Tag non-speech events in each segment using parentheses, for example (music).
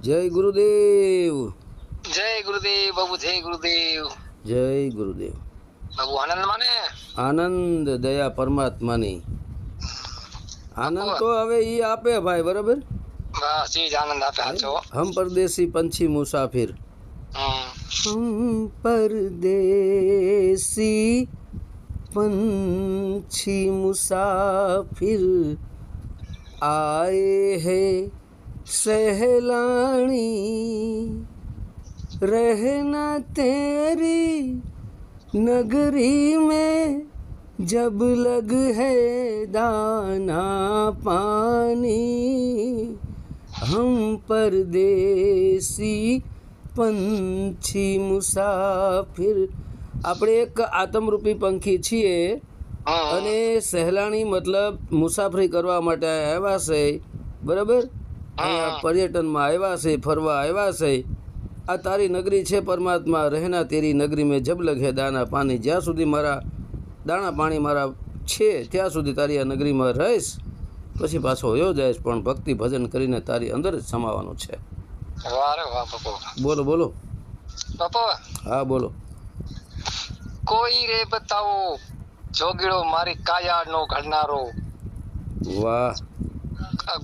જય ગુરુદેવ જય ગુરુદેવ બાબુ જય ગુરુદેવ જય ગુરુદેવ બાબુ આનંદ માને આનંદ દયા પરમાત્માની આનંદ તો હવે ઈ આપે ભાઈ બરાબર બસ એ જ આનંદ આપે સાચો હમ પરદેશી પંછી મુસાફિર હમ हम परदेसी पंछी मुसाफिर आए हैं सहलानी रहना तेरी नगरी में जब लग है दाना पानी हम પરદેશી પંછી મુસાફિર આપણે એક આત્મરૂપી પંખી છીએ હમ અને સહેલાણી મતલબ મુસાફરી કરવા માટે આવ્યા છે બરાબર અહીંયા પર્યટનમાં આવ્યા છે ફરવા આવ્યા છે. આ તારી નગરી છે પરમાત્મા રહેના તેરી નગરી મેં જબ લગે દાના પાણી. જ્યાં સુધી મારા દાણા પાણી મારા છે ત્યાં સુધી તારી આ નગરીમાં રહીશ. પછી પાછો હોયો જઈશ પણ ભક્તિ ભજન કરીને તારી અંદર જ સમાવાનું છે. બોલો બોલો. બાપુ. હા બોલો. કોઈ રે બતાવો જોગીડો મારી કાયા નો ઘડનારો. વાહ.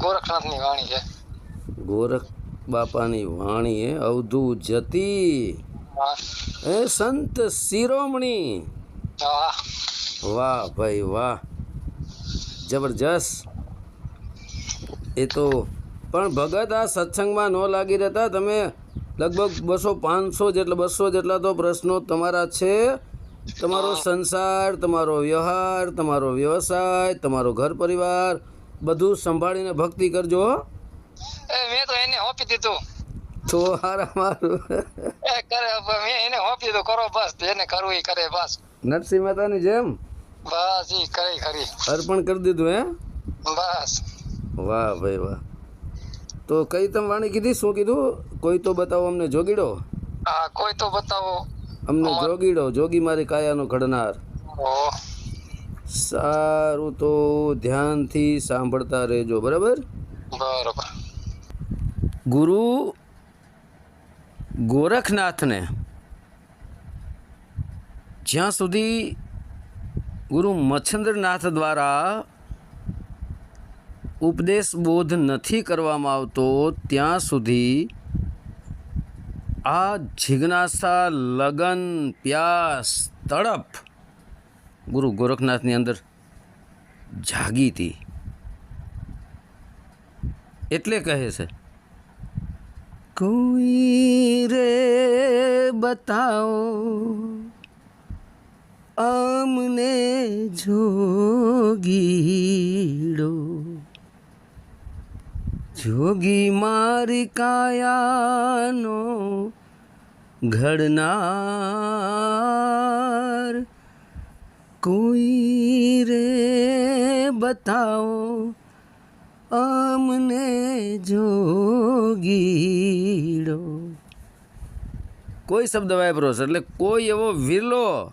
ગોરખનાથની વાણી છે. ગોરખ બાપાની વાણી એ અવધૂ જતી. એ સંત શિરોમણી. વાહ. ભાઈ વાહ. જબરજસ્ત. એ તો પણ ભગત આ સત્સંગમાં ન લાગી રહેતા. તમે લગભગ બસો પાંચસો જેટલા બસો જેટલા તો પ્રશ્નો તમારા છે. તમારો સંસાર તમારો વ્યવહાર તમારો વ્યવસાય તમારો ઘર પરિવાર બધું સંભાળીને ભક્તિ કરજો. મેં તો એને હોપી દીધું. તો હારા મારું. એ કરે મેં એને હોપી દીધું કરો બસ એને કરવું એ કરે બસ. નરસિંહ મહેતાની જેમ? બસ એ કરે ખરી અર્પણ કરી દીધું હે? બસ. વાહ ભાઈ વાહ. તો કઈ તમે વાણી કીધી? શું કીધું? કોઈ તો બતાવો અમને જોગીડો? હા કોઈ તો બતાવો. અમને જોગીડો જોગી મારી કાયાનો ઘડનાર. સારું તો ધ્યાનથી સાંભળતા રહેજો બરાબર? બરોબર. ગુરુ ગોરખનાથને જ્યાં સુધી ગુરુ મચ્છન્દ્રનાથ દ્વારા ઉપદેશ બોધ નથી કરવામાં આવતો, ત્યાં સુધી આ જિજ્ઞાસા, લગન, પ્યાસ, તડપ ગુરુ ગોરખનાથની અંદર જાગી હતી. એટલે કહે છે કોઈ રે બતાવો અમને જોગીડો. જોગી મારી કાયાનો ઘડનાર કોઈ રે બતાવો અમને જોગીડો. કોઈ શબ્દ વાપરો છે? એટલે કોઈ એવો વિરલો,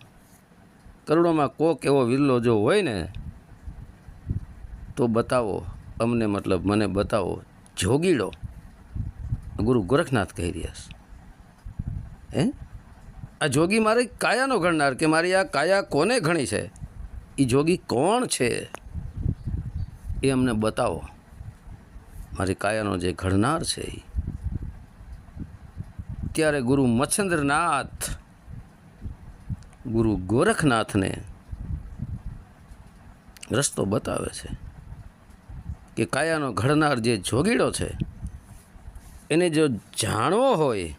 કરોડોમાં કોક એવો વિરલો જો હોય ને, તો બતાવો. અમને મતલબ મને બતાવો. જોગીડો. ગુરુ ગોરખનાથ કહી રહ્યા છે. હે? આ જોગી મારી કાયાનો ગણનાર કે મારી આ કાયા કોને ઘણી છે? એ જોગી કોણ છે? એ અમને બતાવો. મારી કાયાનો જે ઘડનાર છે એ ત્યારે ગુરુ મચ્છન્દ્રનાથ, ગુરુ ગોરખનાથને રસ્તો બતાવે છે કે કાયાનો ઘડનાર જે જોગીડો છે, એને જો જાણવો હોય,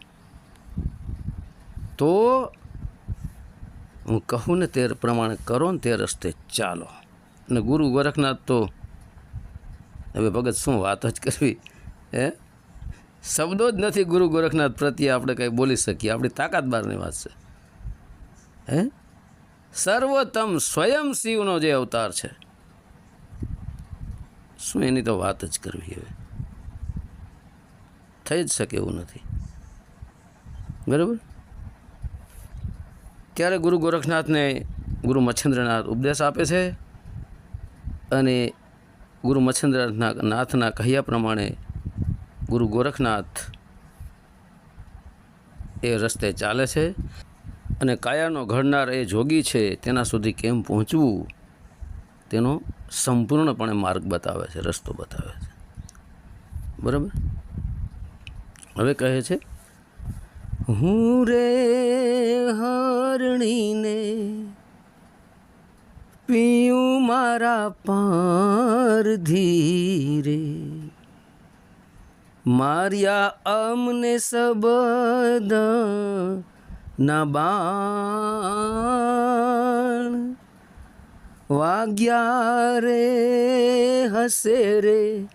તો હું કહું ને તે પ્રમાણે કરો ને તે રસ્તે ચાલો. અને ગુરુ ગોરખનાથ તો હવે ભગત શું વાત જ કરવી? હે? શબ્દો જ નથી ગુરુ ગોરખનાથ પ્રત્યે આપણે કંઈ બોલી શકીએ. આપણી તાકાત બહારની વાત છે. હે? સર્વોત્તમ સ્વયં શિવનો જે અવતાર છે. શું એની તો વાત જ કરવી હવે? થઈ જ શકે એવું નથી. બરાબર? ત્યારે ગુરુ ગોરખનાથને ગુરુ મચ્છેન્દ્રનાથ ઉપદેશ આપે છે અને ગુરુ મચ્છન્દ્રનાથ નાથના કહ્યા પ્રમાણે ગુરુ ગોરખનાથ એ રસ્તે ચાલે છે અને કાયાનો ઘડનાર એ જોગી છે, તેના સુધી કેમ પહોંચવું, તેનો સંપૂર્ણપણે માર્ગ બતાવે છે, રસ્તો બતાવે છે. બરાબર? હવે કહે છે, હું રે હરણીને પીયું મારા પાર ધીરે. માર્યા અમને સબદ ના બાણ. વાગ્યા રે, હસે રે,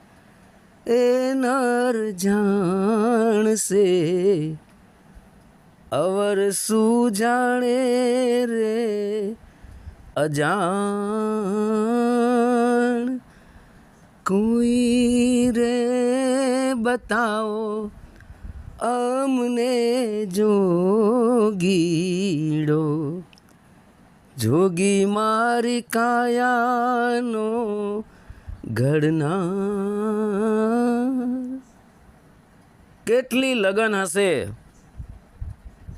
એ નર જાણશે. અવર શું જાણે રે? અજાણ. કોઈ રે બતાવો અમને જોગીડો જોગી મારી કાયાનો ઘડના. કેટલી લગન હશે?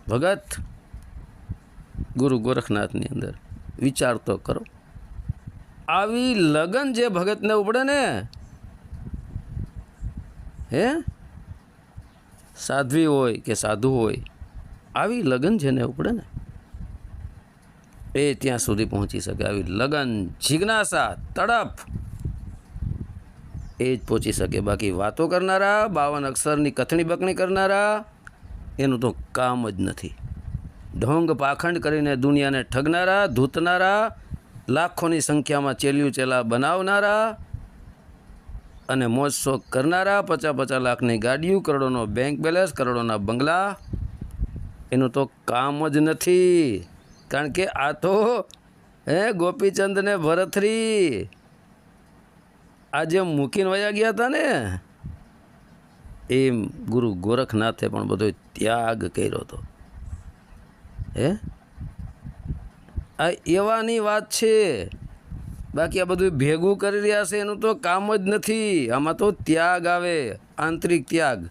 ભગત, ગુરુ ગોરખનાથની અંદર. વિચાર તો કરો. આવી લગન જે ભગતને ઉપડે ને, હે? સાધ્વી હોય કે સાધુ હોય, આવી લગન જેને ઉપડે ને, એ ત્યાં સુધી પહોંચી શકે. આવી લગન, જિજ્ઞાસા, તડપ, એ જ પહોંચી શકે. બાકી વાતો કરનારા, બાવન અક્ષરની કથણી બકણી કરનારા, એનું તો કામ જ નથી. ઢોંગ પાખંડ કરીને દુનિયાને ઠગનારા, ધૂતનારા, લાખોની સંખ્યામાં ચેલ્યું ચેલા બનાવનારા અને મોજ શોખ કરનારા, પચાસ પચાસ લાખની ગાડીઓ, કરોડોનો બેંક બેલેન્સ કરોડોના બંગલા, એનું તો કામ જ નથી. કારણ કે આ તો, હે ગોપીચંદ ને ભરથરી આ જે મૂકીને વયા ગયા હતા ને, એમ ગુરુ ગોરખનાથે પણ બધો ત્યાગ કર્યો હતો. હે? આ એવાની વાત છે. બાકી આ બધું ભેગું કરી રહ્યા છે, એનું તો કામ જ નથી. આમાં તો ત્યાગ આવે, આંતરિક ત્યાગ.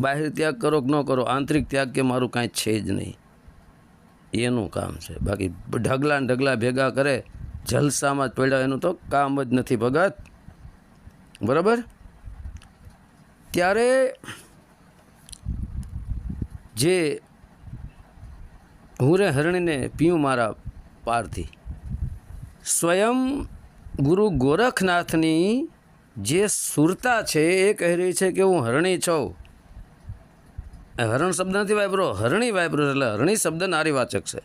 બાહેર ત્યાગ કરો કે ન કરો, આંતરિક ત્યાગ કે મારું કાંઈ છે જ નહીં. એનું કામ છે. બાકી ઢગલા ને ઢગલા ભેગા કરે, જલસામાં જ પડ્યા, એનું તો કામ જ નથી ભગત. બરાબર? ત્યારે જે હું રે હરણીને પીઉં મારા પારથી. સ્વયં ગુરુ ગોરખનાથની જે સુરતા છે એ કહી રહી છે કે હું હરણી છું. હરણ શબ્દ નથી વાપરો, હરણી વાપરો એટલે હરણી શબ્દ નારીવાચક છે.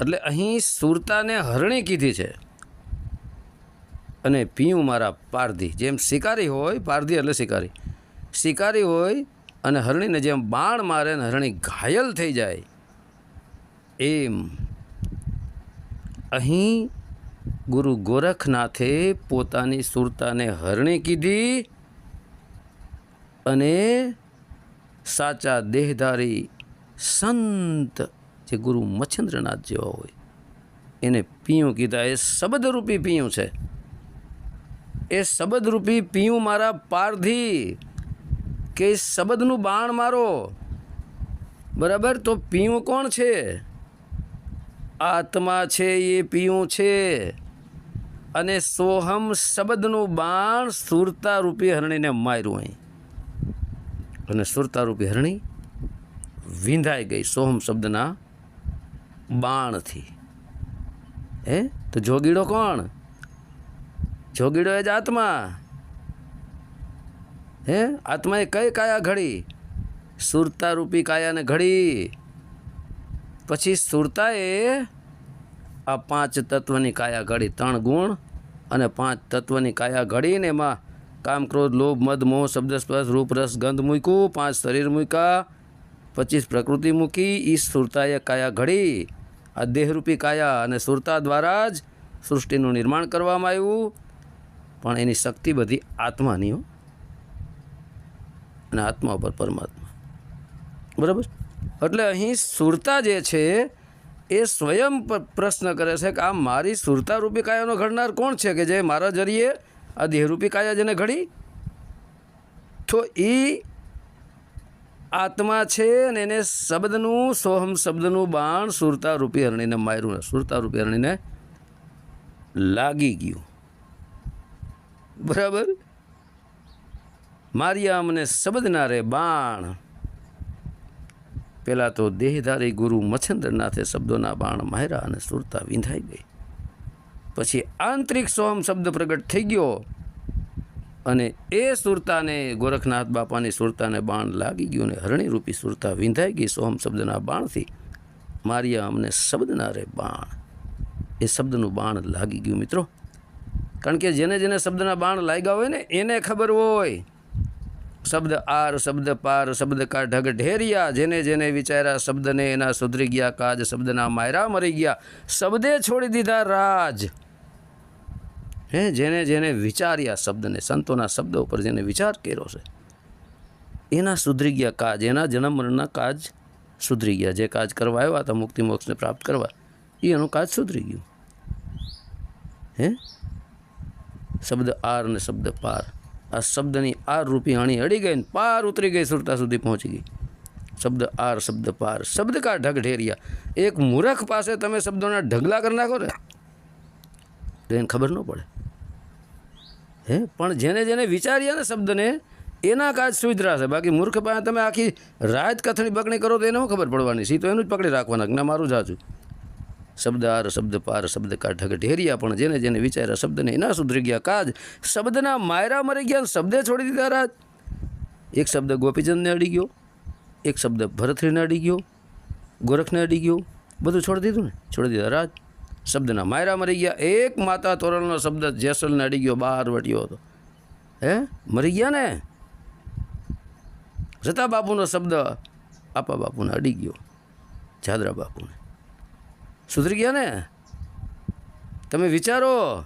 એટલે અહીં સુરતાને હરણી કીધી છે. અને પીઉં મારા પારધી જેમ શિકારી હોય પારધી એટલે શિકારી. શિકારી હોય અને હરણીને જેમ બાણ મારે ને હરણી ઘાયલ થઈ જાય એમ. અહીં ગુરુ ગોરખનાથે પોતાની સુરતાને હરણી કીધી અને સાચા દેહધારી સંત જે ગુરુ મચ્છન્દ્રનાથ જેવા હોય, એને પીયું કીધા. એ શબ્દરૂપી પીયું છે. એ શબ્દરૂપી પીયું મારા પારધી કે શબ્દનું બાણ મારો. બરાબર? તો પીયું કોણ છે? આત્મા છે એ પીયું છે. અને સોહમ શબ્દનું બાણ સુરતા રૂપી હરણીને માર્યું અહીં. અને સુરતા રૂપી હરણી વિંધાઈ ગઈ સોહમ શબ્દના બાણથી. હે? તો જોગીડો કોણ? જોગીડો એ જ આત્મા. હે? આત્માએ કઈ કાયા ઘડી? સુરતા રૂપી કાયાને ઘડી. પછી સુરતાએ આ પાંચ તત્વની કાયા ઘડી ત્રણ ગુણ અને પાંચ તત્વની કાયા ઘડીને એમાં કામ, ક્રોધ, લોભ, મદ, મોહ, શબ્દ, સ્પર્શ, રૂપ, રસ, ગંધ મૂક્યું, પાંચ શરીર મૂક્યા, પચીસ પ્રકૃતિ મૂકી એ સુરતાએ કાયા ઘડી, આ દેહરૂપી કાયા અને સુરતા દ્વારા જ સૃષ્ટિનું નિર્માણ કરવામાં આવ્યું. પણ એની શક્તિ બધી આત્માની અને આત્મા ઉપર પરમાત્મા. બરાબર? એટલે અહીં સુરતા જે છે, એ સ્વયં પ્રશ્ન કરે છે કે આ મારી સુરતા રૂપી કાયાનો ઘડનાર કોણ છે કે જે મારા જરીએ આ દેહરૂપી કાયા જેને ઘડી? તો એ આત્મા છે અને એને શબ્દનું, સોહમ શબ્દનું બાણ સુરતા રૂપી હરણીને માર્યું સુરતા રૂપી હરણીને લાગી ગયું. બરાબર? માર્યા અમને શબ્દના રે બાણ પહેલાં તો દેહધારી ગુરુ મચ્છન્દ્રનાથે શબ્દોના બાણ માર્યા અને સુરતા વિંધાઈ ગઈ. પછી આંતરિક સોમ શબ્દ પ્રગટ થઈ ગયો અને એ સુરતાને, ગોરખનાથ બાપાની સુરતાને બાણ લાગી ગયું ને હરણીરૂપી સુરતા વિંધાઈ ગઈ સોમ શબ્દના બાણથી. મારિયા અમને શબ્દના રે બાણ. એ શબ્દનું બાણ લાગી ગયું મિત્રો. કારણ કે જેને જેને શબ્દના બાણ લાગ્યા હોય ને, એને ખબર હોય. શબ્દ આર, શબ્દ પાર, શબ્દ કા ઢગ ઢેરિયા, જેને જેને વિચાર્યા શબ્દને એના સુધરી ગયા કાજ, શબ્દના માયરા મરી ગયા. શબ્દે છોડી દીધા રાજ. હે, જેને જેને વિચાર્યા શબ્દને, સંતોના શબ્દ ઉપર જેને વિચાર કર્યો છે, એના સુધરી ગયા કાજ, એના જન્મ મરણના કાજ સુધરી ગયા. જે કાજ કરવા આવ્યા હતા, મુક્તિ મોક્ષને પ્રાપ્ત કરવા, એ એનું કાજ સુધરી ગયું. હે? શબ્દ આર અને શબ્દ પાર. આ શબ્દની આર રૂપી હાણી અડી ગઈ ને પાર ઉતરી ગઈ સુરતા સુધી પહોંચી ગઈ. શબ્દ આર, શબ્દ પાર, શબ્દ કા ઢગ ઢેરિયા? એક મૂરખ પાસે તમે શબ્દોના ઢગલા કરી નાખો ને, તો એને ખબર ન પડે. હે? પણ જેને જેને વિચાર્યા ને શબ્દને, એના કાજ સુધરા છે બાકી મૂર્ખ પાસે તમે આખી રાત કથણી બકણી કરો તો એને શું ખબર પડવાની? સી તો એનું જ પકડી રાખવાના ના, મારું જાજુ શબ્દ આર શબ્દ પાર શબ્દ કાઢક ઢેરિયા પણ જેને જેને વિચાર્યા શબ્દને એના સુધરી ગયા કાજ. શબ્દના માયરા મરી ગયા શબ્દે છોડી દીધા રાજ. એક શબ્દ ગોપીચંદને અડી ગયો, એક શબ્દ ભરથરીને અડી ગયો, ગોરખને અડી ગયો, બધું છોડી દીધું ને? છોડી દીધા રાજ. શબ્દના માયરા મરી ગયા. એક માતા તોરણનો શબ્દ જેસલને અડી ગયો બહાર વટ્યો હતો. હે? મરી ગયા ને? જતા બાપુનો શબ્દ આપા બાપુને અડી ગયો, જાદરા બાપુને. સુધરી ગયા ને? તમે વિચારો.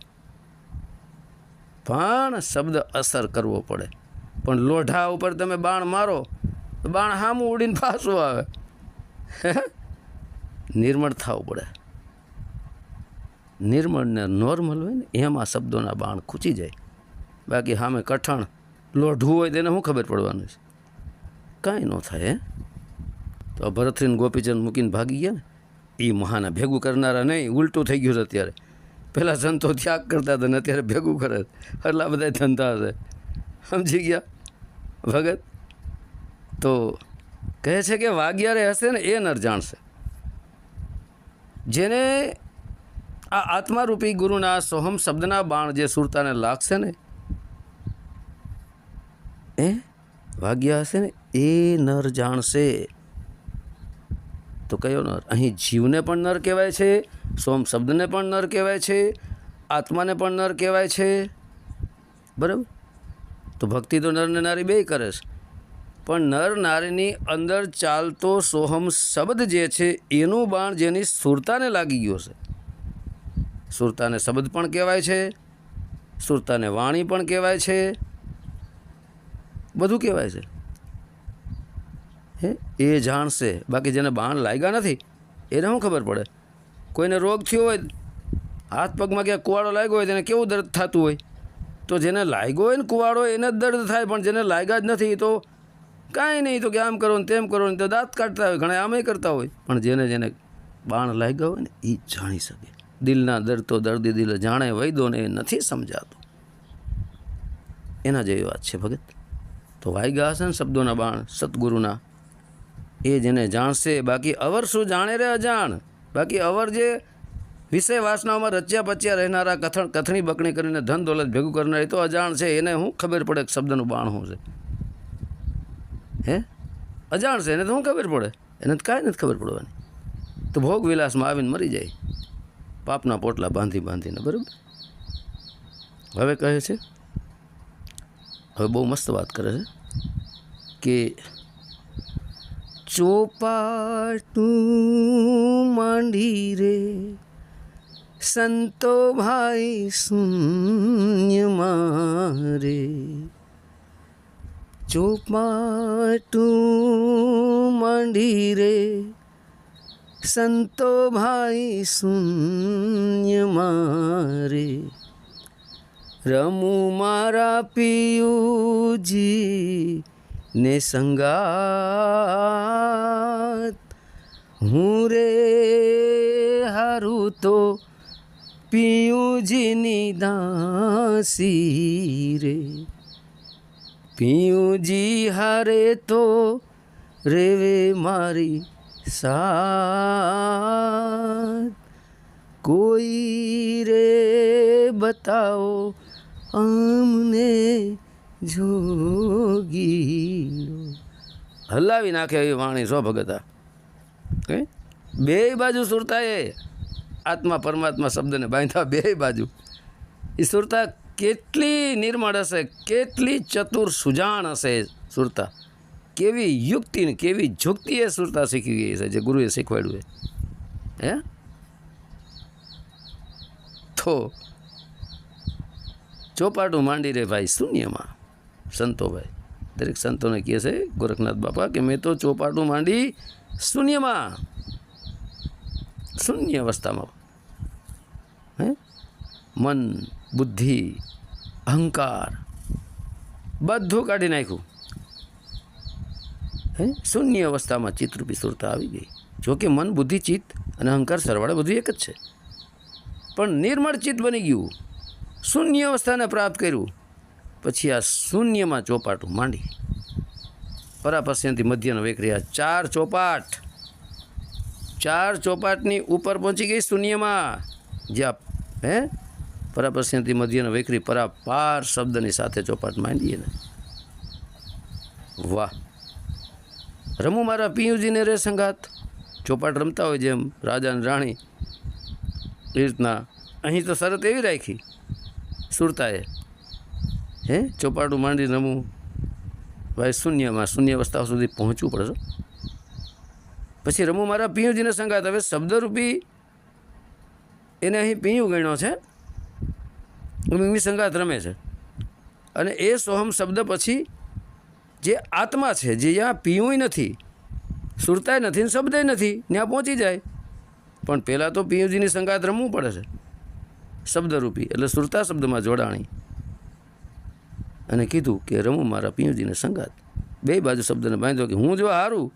પણ શબ્દ અસર કરવો પડે. પણ લોઢા ઉપર તમે બાણ મારો, તો બાણ સામું ઉડીને પાછું આવે. (laughs) નિર્મળ થવું પડે. નિર્મળ ને નોર્મલ હોય ને, એમાં શબ્દોના બાણ ખૂચી જાય. બાકી સામે કઠણ લોઢું હોય તેને શું ખબર પડવાનું છે? કાંઈ ન થાય, હે? તો ભરતરીને ગોપીચંદ મૂકીને ભાગી ગયા ને? એ મહાના ભેગું કરનારા નહીં, ઉલટું થઈ ગયું છે અત્યારે. પહેલાં સંતો ત્યાગ કરતા હતા ને અત્યારે ભેગું કરે. એટલા બધા ધંધા છે. સમજી ગયા? ભગત? તો કહે છે કે વાગ્યારે હશે ને એ નર જાણશે. જેને આ આત્મારૂપી ગુરુના સોહમ શબ્દના બાણ જે સુરતાને લાગશે ને એ વાગ્યા હશે ને એ નર જાણશે. તો કયો નર? અહીં જીવને પણ નર કહેવાય છે, સોમ શબ્દને પણ નર કહેવાય છે, આત્માને પણ નર કહેવાય છે. બરાબર? તો ભક્તિ તો નર ને નારી બેય કરે છે. પણ નર નારીની અંદર ચાલતો સોહમ શબ્દ જે છે, એનું બાણ જેની સુરતાને લાગી ગયો છે. સુરતાને શબ્દ પણ કહેવાય છે, સુરતાને વાણી પણ કહેવાય છે. બધું કહેવાય છે. હે? એ જાણશે. બાકી જેને બાણ લાગ્યા નથી, એને શું ખબર પડે? કોઈને રોગ થયો હોય, હાથ પગમાં ક્યાંક કુવાડો લાગ્યો હોય, તેને કેવું દર્દ થતું હોય? તો જેને લાગ્યો હોય ને કુવાડો, એને જ દર્દ થાય, પણ જેને લાગ્યા જ નથી તો કાંઈ નહીં તો કે આમ કરો ને તેમ કરો ને તો દાંત કાઢતા હોય, ઘણા આમે કરતા હોય. પણ જેને જેને બાણ લાગ્યા હોય ને એ જાણી શકે. દિલના દર્દ તો દર્દી દિલ જાણે વૈદોને એ નથી સમજાતો. એના જેવી વાત છે, ભગત. તો વાગ્યા હશે ને શબ્દોના બાણ, સદગુરુના એ જેને જાણશે, બાકી અવર શું જાણે રે અજાણ? બાકી અવર જે વિષય વાસનાઓમાં રચ્યા પચ્યા રહેનારા કથણ કથણી બકણી કરીને ધન દોલત ભેગું કરનાર એ તો અજાણ છે, એને શું ખબર પડે કે શબ્દનું બાણ શું છે. હે? અજાણ છે, એને તો શું ખબર પડે? એને તો કાંઈ નથી ખબર પડવાની. તો ભોગ વિલાસમાં આવીને મરી જાય. પાપના પોટલા બાંધી બાંધીને, બરાબર? હવે કહે છે, હવે બહુ મસ્ત વાત કરે છે કે ચોપાટું માંડી રે, સંતો ભાઈ શૂન્ય મારે ચોપાટું માંડી રે, સંતો ભાઈ શૂન્ય મારે રમું મારા પિયુજી ને સંગાત. હું રે હારું તો પિયુજીની દાસી રે. પિયુજી હારે તો રેવે મારી સાથ કોઈ રે બતાવો અમને જોગીનો હલાવી નાખે એવી વાણી સો ભગતા. બે બાજુ સુરતાએ આત્મા પરમાત્મા શબ્દને બાંધ્યા બે બાજુ. એ સુરતા કેટલી નિર્મળ હશે, કેટલી ચતુર સુજાણ હશે સુરતા. કેવી યુક્તિ ને કેવી જુક્તિ એ સુરતા શીખી ગઈ છે, જે ગુરુએ શીખવાડ્યું હે? તો ચોપાટું માંડી રે ભાઈ શૂન્યમાં. સંતો ભાઈ દરેક સંતોને કહે છે, ગોરખનાથ બાપા, કે મેં તો ચોપાટું માંડી શૂન્યમાં, શૂન્ય અવસ્થામાં, હે? મન, બુદ્ધિ, અહંકાર, બધું કાઢી નાખ્યું. હે? શૂન્ય અવસ્થામાં ચિત્તરૂપી સુરતા આવી ગઈ. જોકે મન, બુદ્ધિ, ચિત્ત અને અહંકાર સરવાળે બધું એક જ છે. પણ નિર્મળ ચિત્ત બની ગયું. શૂન્ય અવસ્થાને પ્રાપ્ત કર્યું. પછી આ શૂન્યમાં ચોપાટું માંડી. પરાપસ્યંથી મધ્યનો વેકરી આ ચાર ચોપાટ. ચાર ચોપાટની ઉપર પહોંચી ગઈ શૂન્યમાં. જ્યાં, હે? પરાપસ્યંથી મધ્યનો વેકરી પરાપાર શબ્દની સાથે ચોપાટ માંડીએ ને વાહ. રમું મારા પિયુજીને રે સંગાત. ચોપાટ રમતા હોય જેમ રાજા અને રાણી. એ રીતના અહીં તો શરત એવી રાખી. સુરતાએ હે? ચોપાટું માંડી રમવું ભાઈ શૂન્યમાં, શૂન્ય અવસ્થા સુધી પહોંચવું પડશે પછી રમું મારા પિયુજીને સંગાત હવે શબ્દરૂપી એને અહીં પિયું ગણ્યો છે. મિમી સંગાત રમે છે. અને એ સોહમ શબ્દ પછી જે આત્મા છે, જે જ્યાં પીવું નથી, સુરતાય નથી ને શબ્દય નથી ત્યાં પહોંચી જાય. પણ પહેલાં તો પીયુજીની સંગાત રમવું પડે છે. શબ્દરૂપી, એટલે સુરતા શબ્દમાં જોડાણી. અને કીધું કે, રમું મારા પિયુજીને સંગાત. બે બાજુ શબ્દને બાંધ્યો કે, હું જો હારું,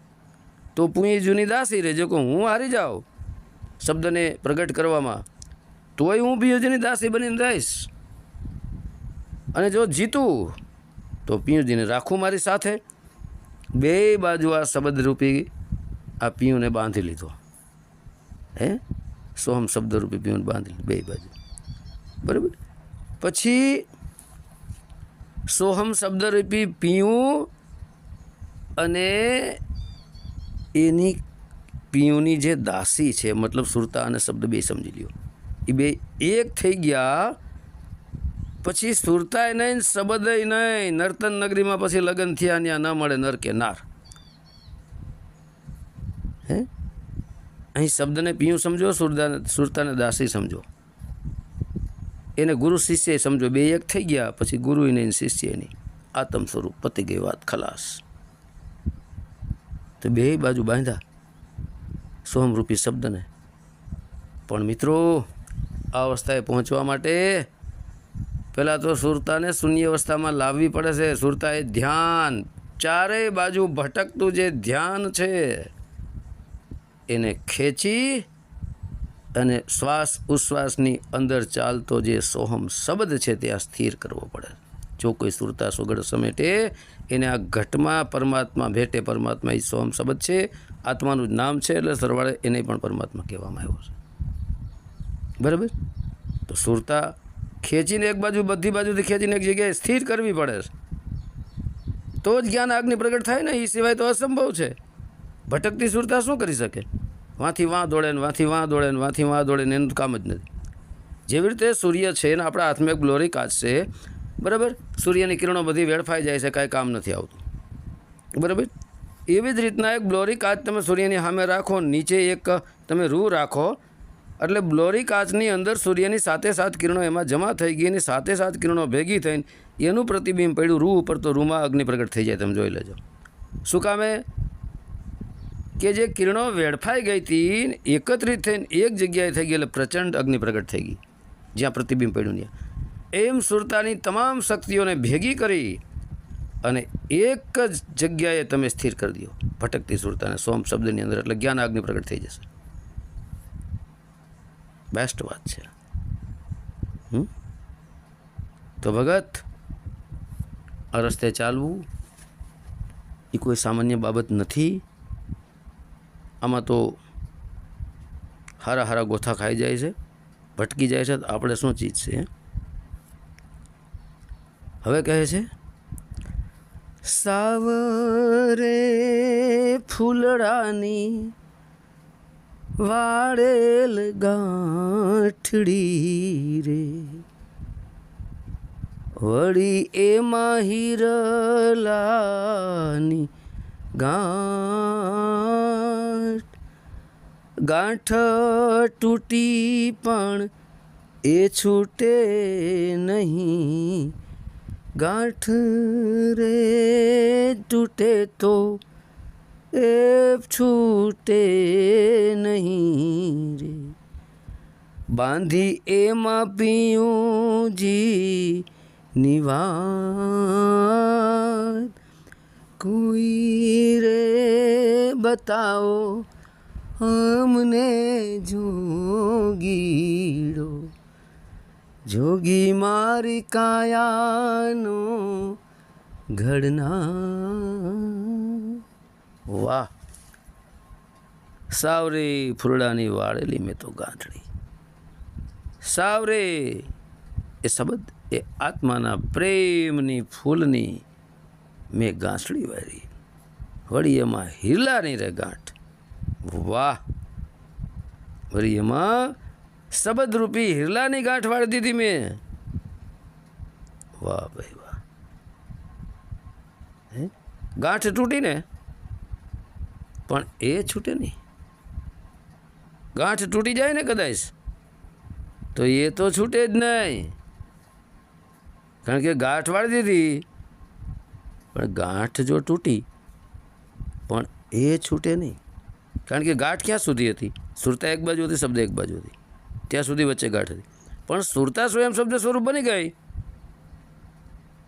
તો પુંજીની દાસી રહેજો કે, હું હારી જાઉં. શબ્દને પ્રગટ કરવામાં, તોય હું પિયુજીની દાસી બનીને રહીશ. અને જો જીતું, તો પિયુજીને રાખું મારી સાથે. બે બાજુ આ શબ્દરૂપી આ પિયુને બાંધી લીધો. હે? સોહમ શબ્દરૂપી પિયુને બાંધી લીધો, બે બાજુ. બરાબર? પછી સોહમ શબ્દરૂપી પીયું અને એની પીયુની જે દાસી છે, મતલબ સુરતા અને શબ્દ બે સમજી લ્યો. એ બે એક થઈ ગયા, પછી સુરતાય નહીં શબ્દય નહીં. નર્તન નગરીમાં પછી લગ્ન થયા ત્યાં ન મળે નર કે નાર. હે? અહીં શબ્દને પીયું સમજો સુરતાને સુરતાને દાસી સમજો. એને ગુરુ શિષ્ય સમજો, બે એક થઈ ગયા, પછી ગુરુ એને શિષ્યની આત્મ સ્વરૂપ પતી ગઈ વાત, ખલાસ. તો બે બાજુ બાંધ્યા સોમરૂપી શબ્દને. પણ મિત્રો, આ અવસ્થાએ પહોંચવા માટે પહેલાં તો સુરતાને શૂન્ય અવસ્થામાં લાવવી પડે છે. સુરતા એ ધ્યાન, ચારેય બાજુ ભટકતું જે ધ્યાન છે, એને ખેંચી અને શ્વાસ ઉશ્વાસની અંદર ચાલતો જે સોહમ શબ્દ છે ત્યાં સ્થિર કરવો પડે. જો કોઈ સુરતા સુગડ સમેટે, એને આ ઘટમાં પરમાત્મા ભેટે, પરમાત્મા એ સોહમ શબ્દ છે, આત્માનું જ નામ છે એટલે સરવાળે એને પણ પરમાત્મા કહેવામાં આવ્યો છે. બરાબર? તો સુરતા ખેંચીને એક બાજુ, બધી બાજુથી ખેંચીને એક જગ્યાએ સ્થિર કરવી પડે છે. તો જ જ્ઞાન આગની પ્રગટ થાય ને એ સિવાય તો અસંભવ છે. ભટકતી સુરતા શું કરી શકે? વાંથી વાં દોડે ને વાંથી વાં દોડે ને વાંથી વાં દોડે ને એનું કામ જ નથી. જેવી રીતે સૂર્ય છે ને આપણા હાથમાં એક બ્લોરી કાચ છે, બરાબર? સૂર્યની કિરણો બધી વેડફાઈ જાય છે, કાંઈ કામ નથી આવતું. બરાબર? એવી જ રીતના એક બ્લોરી કાચ તમે સૂર્યની સામે રાખો નીચે એક તમે રૂ રાખો, એટલે બ્લોરી કાચની અંદર સૂર્યની સાથે સાત કિરણો એમાં જમા થઈ ગઈ એની સાથે સાત કિરણો ભેગી થઈને એનું પ્રતિબિંબ પડ્યું રૂ ઉપર તો રૂમાં અગ્નિ પ્રગટ થઈ જાય, તમે જોઈ લેજો. શું કામે કે જે કિરણો વેડફાઈ ગઈ હતી એકત્રિત થઈને એક જગ્યાએ થઈ ગઈ એટલે પ્રચંડ અગ્નિ પ્રગટ થઈ ગઈ, જ્યાં પ્રતિબિંબ પડ્યું ત્યાં. એમ સુરતાની તમામ શક્તિઓને ભેગી કરી અને એક જ જગ્યાએ તમે સ્થિર કરી દો. ભટકતી સુરતાને સોમ શબ્દની અંદર એટલે જ્ઞાન અગ્નિ પ્રગટ થઈ જશે. બેસ્ટ વાત છે. હમ? તો ભગત, આ રસ્તે ચાલવું એ કોઈ સામાન્ય બાબત નથી. આમાં તો હારા હારા ગોથા ખાઈ જાય છે, ભટકી જાય છે, તો આપણે શું ચીજ છે હવે કહે છે, સાવરે ફૂલડાની વાળેલ ગાંઠડી રે, વળી એમાં હિરલાની ગાંઠ ગાંઠ તૂટી પણ એ છૂટે નહીં. ગાંઠ રે તૂટે તો એ છૂટે નહીં રે. બાંધી એમાં પીયું જી નિવાત કોઈ રે બતાવો અમને જોગીડો જોગી મારી કાયાનો ઘડના વાહ સાવરે ફૂરડાની વાળેલી મેં તો ગાંઠડી સાવરે એ શબ્દ એ આત્માના પ્રેમની ફૂલની મેં ગાંસડી વાળી વળી એમાં હિરલાની રે ગાંઠ વાહ. વળી એમાં શબદરૂપી હિરલાની ગાંઠ વાળી દીધી મેં. વાહ ભાઈ વાહ. ગાંઠ તૂટી ને? પણ એ છૂટે નહીં. ગાંઠ તૂટી જાય ને કદાચ, તો એ તો છૂટે જ નહીં. કારણ કે ગાંઠ વાળી દીધી, પણ ગાંઠ જો તૂટી, પણ એ છૂટે નહીં. કારણ કે ગાંઠ ક્યાં સુધી હતી? સુરતા એક બાજુ હતી, શબ્દ એક બાજુ હતી. ત્યાં સુધી વચ્ચે ગાંઠ હતી. પણ સુરતા સ્વયં શબ્દ સ્વરૂપ બની ગઈ.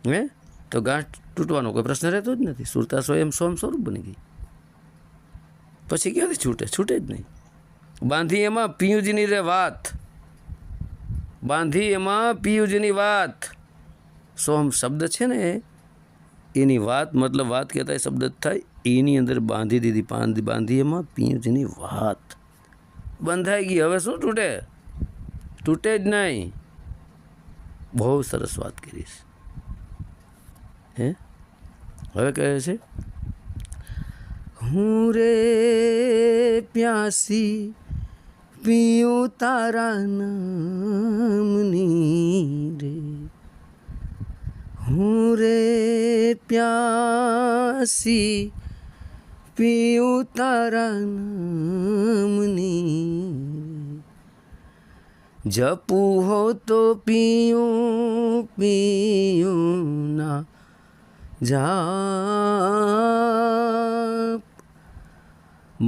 હે? તો ગાંઠ તૂટવાનો કોઈ પ્રશ્ન રહેતો જ નથી. સુરતા સ્વયં સ્વયં સ્વરૂપ બની ગઈ. પછી ક્યાંથી છૂટે? છૂટે જ નહીં. બાંધી એમાં પિયુજીની રે વાત. બાંધી એમાં પિયુજીની વાત. સોમ શબ્દ છે ને એની વાત, મતલબ વાત કહેતા શબ્દ જ થાય. એની અંદર બાંધી દીધી, બાંધી બાંધી, એમાં પિયુજીની વાત. બંધાઈ ગઈ. હવે શું તૂટે? તૂટે જ નહીં. બહુ સરસ વાત કરીશ. હે? હવે કહે છે, હું રે પ્યાસી પીયું તારા નામની રે. હું રે પ્યાસી પીયું તારા નામની જપું હો તો પીયું પીયું ના જાપ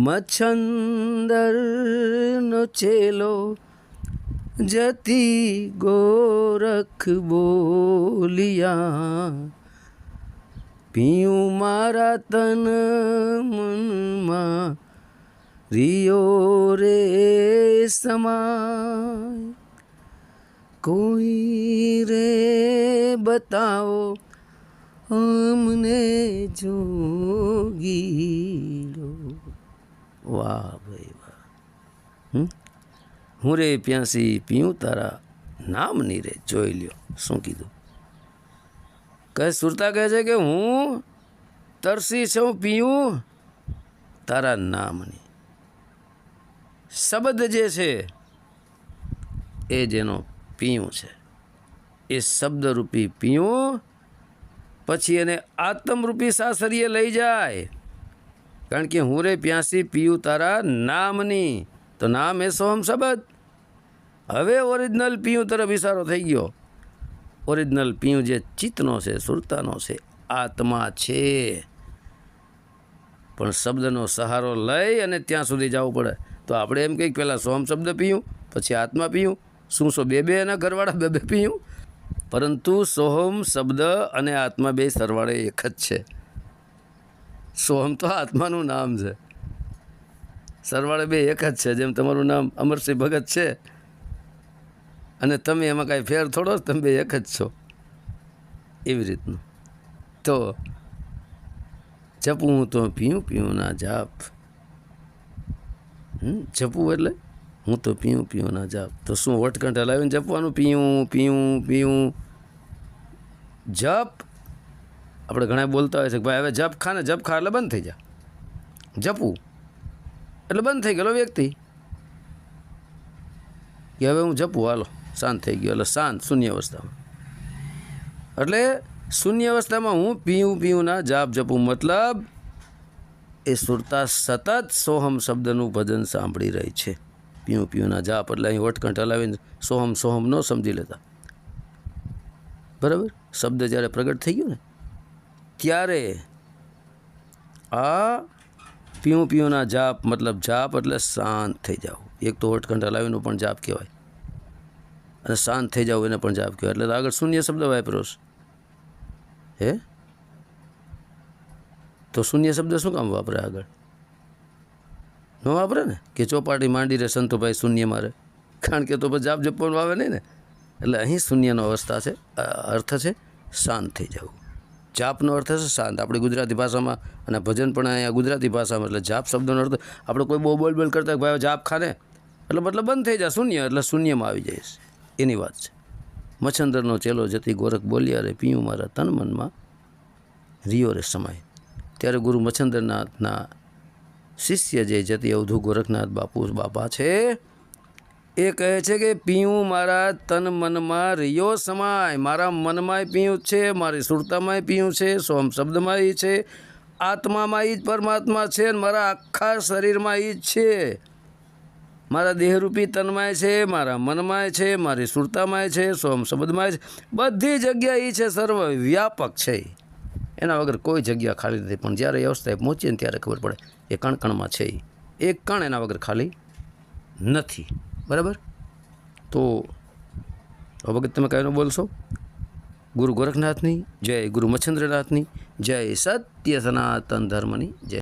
મચ્છંદરનો ચેલો જતી ગોરખ બોલિયા પીયું મારા તન મનમાં. રિયો રે સમાય. કોઈ રે બતાવો અમને જોગીડો વાહ ભાઈ વાહ. હું રે પ્યાસી પીઉં તારા નામની રે. જોઈ લ્યો, શું કીધું? કહે સુરતા કહે છે કે હું તરસી છું પીયું તારા નામની. શબ્દ જે છે, એ જેનો પીયું છે. એ શબ્દરૂપી પીયું પછી એને આત્મરૂપી સાસરીએ લઈ જાય. કારણ કે હું રે પ્યાસી પીયું તારા નામની. તો નામ એ સોમ શબ્દ. હવે ઓરિજિનલ પીયું તરફ ઇશારો થઈ ગયો. ઓરિજિનલ પીયું જે ચિત્તનો છે, સુરતાનો છે, આત્મા છે. પણ શબ્દનો સહારો લઈ અને ત્યાં સુધી જવું પડે. તો આપણે એમ કંઈક પહેલાં સોમ શબ્દ પીયું, પછી આત્મા પીયું. શું શું બે બે એના ઘરવાળા બે બે પીયું? પરંતુ સોહમ શબ્દ અને આત્મા બે સરવાળે એક જ છે. સોહમ તો આત્માનું નામ છે. સરવાળે બે એક જ છે, જેમ તમારું નામ અમરસિંહ ભગત છે. અને તમે એમાં કાંઈ ફેર થોડો તમે બે એક જ છો. એવી રીતનું. તો જપું તો પીયું પીયું ના જાપ. જપવું એટલે? હું તો પીવું પીવું ના જાપ. તો શું વટકંઠ હલાવીને જપવાનું? પીવું પીવું પીવું જપ? આપણે ઘણા બોલતા હોય છે કે ભાઈ, હવે જપ ખા ને જપ ખા એટલે બંધ થઈ જા. જપવું. એટલે બંધ થઈ ગયેલો વ્યક્તિ. કે હવે હું જપું? હાલો. શાંત થઈ ગયો, એટલે શાંત શૂન્ય અવસ્થામાં. એટલે શૂન્ય અવસ્થામાં હું પીવું ના જાપ જપું, મતલબ એ સુરતા સતત સોહમ શબ્દનું ભજન સાંભળી રહી છે. પીવું ના જાપ, એટલે અહીં વટકંઠ હલાવીને સોહમ સોહમ ન સમજી લેતા. બરાબર? શબ્દ જ્યારે પ્રગટ થઈ ગયો ને, ત્યારે આ પીવું પીવુંના જાપ, મતલબ જાપ એટલે શાંત થઈ જાવ એક તો વટકંઠ હલાવીનું પણ જાપ કહેવાય. અને શાંત થઈ જાઓ, એને પણ જાપ કહેવાય એટલે આગળ શૂન્ય શબ્દ વાપરો હે? તો શૂન્ય શબ્દ શું કામ વાપરે આગળ? ન વાપરે ને? કે ચોપાટી માંડી રહે સંતોભાઈ શૂન્ય મારે. કારણ કે તો પછી જાપ જપવાનું આવે નહીં ને? એટલે અહીં શૂન્યનો અવસ્થા છે અર્થ છે શાંત થઈ જવું જાપનો અર્થ છે શાંત. આપણી ગુજરાતી ભાષામાં અને ભજન પણ અહીંયા ગુજરાતી ભાષામાં, એટલે જાપ શબ્દનો અર્થ, આપણે કોઈ બહુ બોલ બોલ કરતા ભાઈ જાપ ખાને. એટલે મતલબ બંધ થઈ જાય, શૂન્ય. એટલે શૂન્યમાં આવી જઈશ એની વાત છે. મચ્છંદરનો ચેલો જતી ગોરખ બોલ્યા રે, પીયું મારા તન મનમાં રિયો રે સમાય. ત્યારે ગુરુ મચ્છંદરનાથના શિષ્ય જે જતી અવધુ ગોરખનાથ બાપુ, બાપા છે, એ કહે છે કે પીવું મારા તન મનમાં રિયો સમાય. મારા મનમાંય પીયું છે, મારી સુરતામાંય પીયું છે, સોમ શબ્દમાં એ છે આત્મામાં એ જ પરમાત્મા છે, અને મારા આખા શરીરમાં એ જ છે. મારા દેહરૂપી તન્માય છે, મારા મનમાંય છે, મારી સુરતામાંય છે, સોમ શબ્દમાંય છે. બધી જગ્યા એ છે સર્વ વ્યાપક છે એના વગર કોઈ જગ્યા ખાલી નથી. પણ જ્યારે એ અવસ્થાએ પહોંચીએ ને ત્યારે ખબર પડે એ કણકણમાં છે એ કણ એના વગર ખાલી નથી. બરાબર? તો વખત તમે કાંઈ ન બોલશો? ગુરુ ગોરખનાથની, જય ગુરુ મચ્છન્દ્રનાથની, જય સત્ય સનાતન ધર્મની, જય.